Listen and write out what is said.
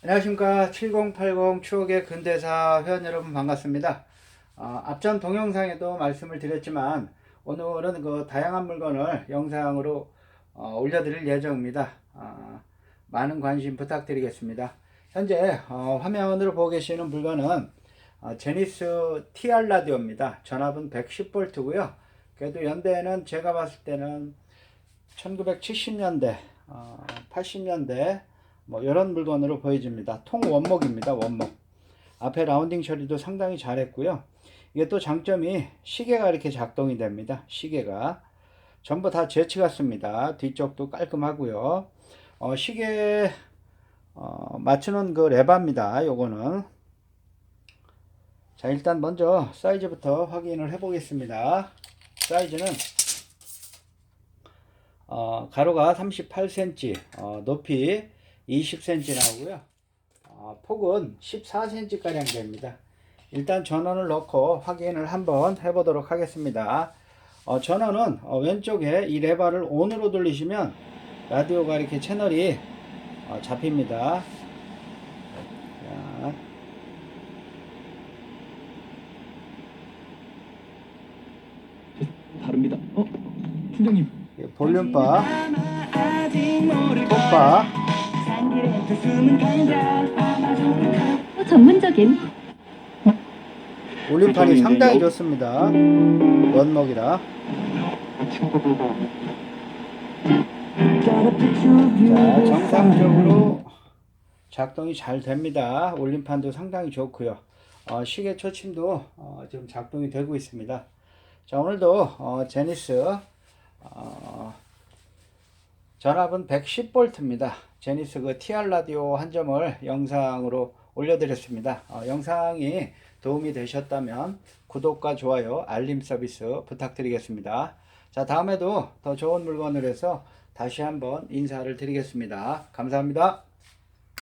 안녕하십니까. 7080 추억의 근대사 회원 여러분 반갑습니다. 어, 앞전 동영상에도 말씀을 드렸지만 오늘은 그 다양한 물건을 영상으로 어, 올려드릴 예정입니다. 어, 많은 관심 부탁드리겠습니다. 현재 어, 화면으로 보고 계시는 물건은 어, 제니스 TR 라디오입니다. 전압은 110V고요. 그래도 연대는 제가 봤을 때는 1970년대, 어, 80년대 뭐 이런 물건으로 보여집니다. 통 원목입니다. 원목. 앞에 라운딩 처리도 상당히 잘했고요. 이게 또 장점이 시계가 이렇게 작동이 됩니다. 시계가 전부 다 제치 같습니다. 뒤쪽도 깔끔하고요. 어, 시계 어, 맞추는 그 레바입니다. 요거는 자 일단 먼저 사이즈부터 확인을 해 보겠습니다. 사이즈는 어, 가로가 38cm, 어, 높이 20cm 나오고요. 어, 폭은 14cm 가량 됩니다. 일단 전원을 넣고 확인을 한번 해보도록 하겠습니다. 어, 전원은 어, 왼쪽에 이 레버를 ON으로 돌리시면 라디오가 이렇게 채널이 어, 잡힙니다. 자, 다릅니다. 어? 팀장님. 이 볼륨바, 톱바, 또 전문적인 올림판이 상당히 좋습니다. 원목이라. 자, 정상적으로 작동이 잘 됩니다. 올림판도 상당히 좋고요. 어, 시계 초침도 어, 지금 작동이 되고 있습니다. 자, 오늘도 어, 제니스 어, 전압은 110V입니다. 제니스 그 TR 라디오 한 점을 영상으로 올려드렸습니다. 어, 영상이 도움이 되셨다면 구독과 좋아요, 알림 서비스 부탁드리겠습니다. 자, 다음에도 더 좋은 물건을 해서 다시 한번 인사를 드리겠습니다. 감사합니다.